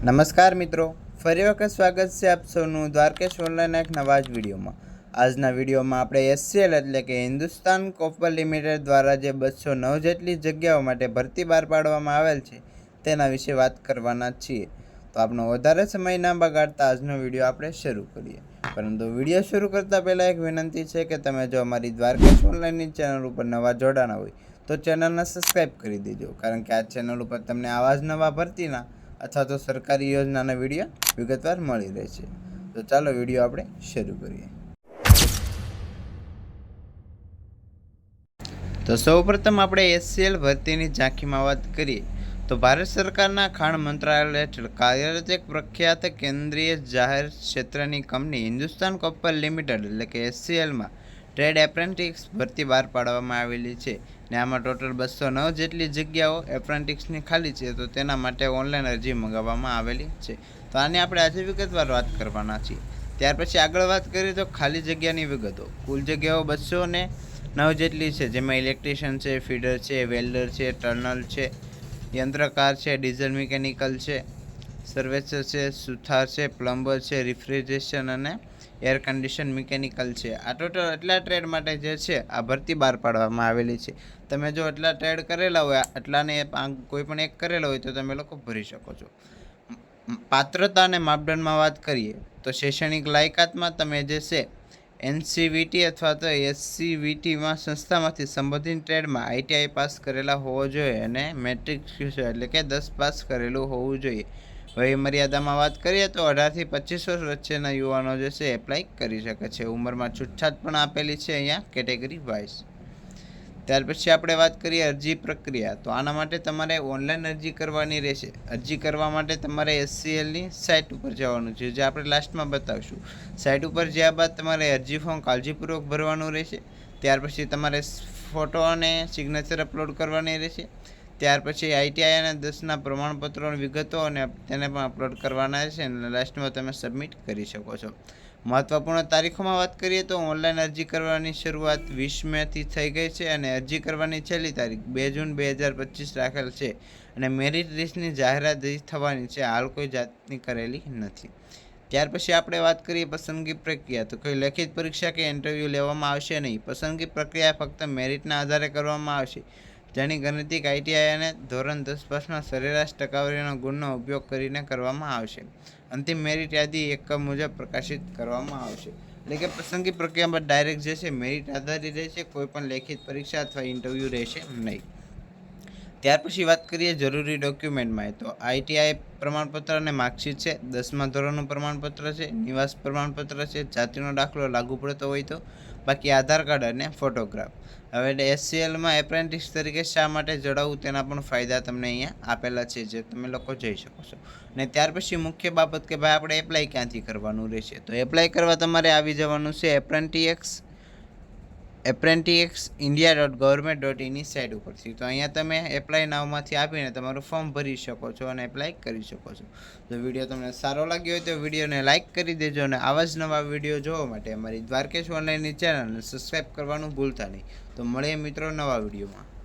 નમસ્કાર મિત્રો. ફરી વખત સ્વાગત છે આપ સૌનું દ્વારકેશ ઓનલાઈન એક નવા જ વિડીયોમાં. આજના વિડીયોમાં આપણે એસસીએલ એટલે કે હિન્દુસ્તાન કોપર લિમિટેડ દ્વારા જે બસો નવ જેટલી જગ્યાઓ માટે ભરતી બહાર પાડવામાં આવેલ છે, તેના વિશે વાત કરવાના છીએ. તો આપણો વધારે સમય ના બગાડતા આજનો વીડિયો આપણે શરૂ કરીએ. પરંતુ વીડિયો શરૂ કરતાં પહેલાં એક વિનંતી છે કે તમે જો અમારી દ્વારકેશ ઓનલાઈનની ચેનલ ઉપર નવા જોડાણા હોય, તો ચેનલને સબસ્ક્રાઈબ કરી દેજો. કારણ કે આ ચેનલ ઉપર તમને આવા જ નવા ભરતીના અથવા તો સરકારી યોજનાના વીડિયો વિગતવાર મળી રહેશે તો ચાલો વીડિયો આપણે શરૂ કરીએ. તો સૌપ્રથમ આપણે એસસીએલ ભરતીની ઝાંખીમાં વાત કરીએ, તો ભારત સરકારના ખાણ મંત્રાલય હેઠળ કાર્યરત એક પ્રખ્યાત કેન્દ્રીય જાહેર ક્ષેત્રની કંપની હિન્દુસ્તાન કોપર લિમિટેડ, એટલે કે એસસીએલમાં ટ્રેડ એપ્રેન્ટિક્સ ભરતી બહાર પાડવામાં આવેલી છે ને આમાં ટોટલ બસો નવ જેટલી જગ્યાઓ એપ્રેન્ટિક્સની ખાલી છે, તો તેના માટે ઓનલાઈન અરજી મંગાવવામાં આવેલી છે. તો આની આપણે આજે વિગતવાર વાત કરવાના છીએ. ત્યાર પછી આગળ વાત કરીએ તો ખાલી જગ્યાની વિગતો. કુલ જગ્યાઓ બસો ને નવ જેટલી છે, જેમાં ઇલેક્ટ્રિશિયન છે, ફીડર છે, વેલ્ડર છે ટર્નલ છે, યંત્રકાર છે, ડીઝલ મિકેનિકલ છે, સર્વેસર છે, સુથાર છે, પ્લમ્બર છે, રિફ્રિજરેશન અને એર કન્ડિશન મિકેનિકલ છે. આ ટોટલ એટલા ટ્રેડ માટે જે છે, આ ભરતી બહાર પાડવામાં આવેલી છે. તમે જો એટલા ટ્રેડ કરેલા હોય એટલાને આ કોઈ પણ એક કરેલો હોય, તો તમે લોકો ભરી શકો છો. પાત્રતા અને માપદંડમાં વાત કરીએ, તો શૈક્ષણિક લાયકાતમાં તમે જે છે એનસીવીટી અથવા તો એસસીવીટીમાં સંસ્થામાંથી સંબંધિત ટ્રેડમાં આઈટીઆઈ પાસ કરેલા હોવો જોઈએ અને મેટ્રિક એટલે કે દસ પાસ કરેલું હોવું જોઈએ. વય મર્યાદામાં વાત કરીએ તો અઢારથી પચીસ વર્ષ વચ્ચેના યુવાનો જે છે એપ્લાય કરી શકે છે. ઉંમરમાં છૂટછાટ પણ આપેલી છે અહીંયા કેટેગરી વાઇઝ ત્યાર પછી આપણે વાત કરીએ અરજી પ્રક્રિયા. તો આના માટે તમારે ઓનલાઈન અરજી કરવાની રહેશે. અરજી કરવા માટે તમારે એસસીએલની સાઇટ ઉપર જવાનું છે, જે આપણે લાસ્ટમાં બતાવશું. સાઇટ ઉપર જ્યાં બાદ તમારે અરજી ફોર્મ કાળજીપૂર્વક ભરવાનું રહેશે. ત્યાર પછી તમારે ફોટો અને સિગ્નેચર અપલોડ કરવાની રહેશે. ત્યાર પછી આઈટીઆઈ અને દસના પ્રમાણપત્રોની વિગતો અને તેને પણ અપલોડ કરવાના છે અને લાસ્ટમાં તમે સબમિટ કરી શકો છો. મહત્વપૂર્ણ તારીખોમાં વાત કરીએ તો ઓનલાઈન અરજી કરવાની શરૂઆત વીસ મેથી થઈ ગઈ છે અને અરજી કરવાની છેલ્લી તારીખ બે જૂન બે હજાર પચીસ રાખેલ છે અને મેરિટ લિસ્ટની જાહેરાત થવાની છે. હાલ કોઈ જાતની કરેલી નથી. ત્યાર પછી આપણે વાત કરીએ પસંદગી પ્રક્રિયા. તો કોઈ લેખિત પરીક્ષા કે ઇન્ટરવ્યૂ લેવામાં આવશે નહીં. પસંદગી પ્રક્રિયા ફક્ત મેરિટના આધારે કરવામાં આવશે. જેની ગણતરી આઈટીઆઈ અને ધોરણ દસ પાસમાં સરેરાશ ટકાવારીના ગુણનો ઉપયોગ કરીને કરવામાં આવશે. અંતિમ મેરિટ યાદી એકમ મુજબ પ્રકાશિત કરવામાં આવશે. એટલે કે પસંદગી પ્રક્રિયામાં ડાયરેક્ટ જે છે મેરિટ આધારિત રહેશે, કોઈ પણ લેખિત પરીક્ષા અથવા ઇન્ટરવ્યૂ રહેશે નહીં. ત્યાર પછી વાત કરીએ જરૂરી ડોક્યુમેન્ટમાં તો આઈટીઆઈ પ્રમાણપત્ર અને માર્કશીટ છે. દસમા ધોરણનું પ્રમાણપત્ર છે, નિવાસ પ્રમાણપત્ર છે, જાતિનો દાખલો લાગુ પડતો હોય તો. બાકી આધાર કાર્ડ અને ફોટોગ્રાફ. હવે એસસીએલમાં એપ્રેન્ટિસ તરીકે શા માટે જણાવવું તેના પણ ફાયદા તમને અહીંયા આપેલા છે, જે તમે લોકો જઈ શકો છો. અને ત્યાર પછી મુખ્ય બાબત કે ભાઈ આપણે એપ્લાય ક્યાંથી કરવાનું રહેશે? તો એપ્લાય કરવા તમારે આવી જવાનું છે, apprentice apprentice India dot government dot ઇનની site ઉપરથી તો અહીંયા તમે એપ્લાય નાવમાંથી આપીને તમારું ફોર્મ ભરી શકો છો અને એપ્લાય કરી શકો છો. જો વીડિયો તમને સારો લાગ્યો હોય તો વિડીયોને લાઇક કરી દેજો અને આવા જ નવા વીડિયો જોવા માટે અમારી દ્વારકેશ ઓનલાઈનની ચેનલને સબસ્ક્રાઈબ કરવાનું ભૂલતા નહીં. તો મળીએ મિત્રો નવા વિડીયોમાં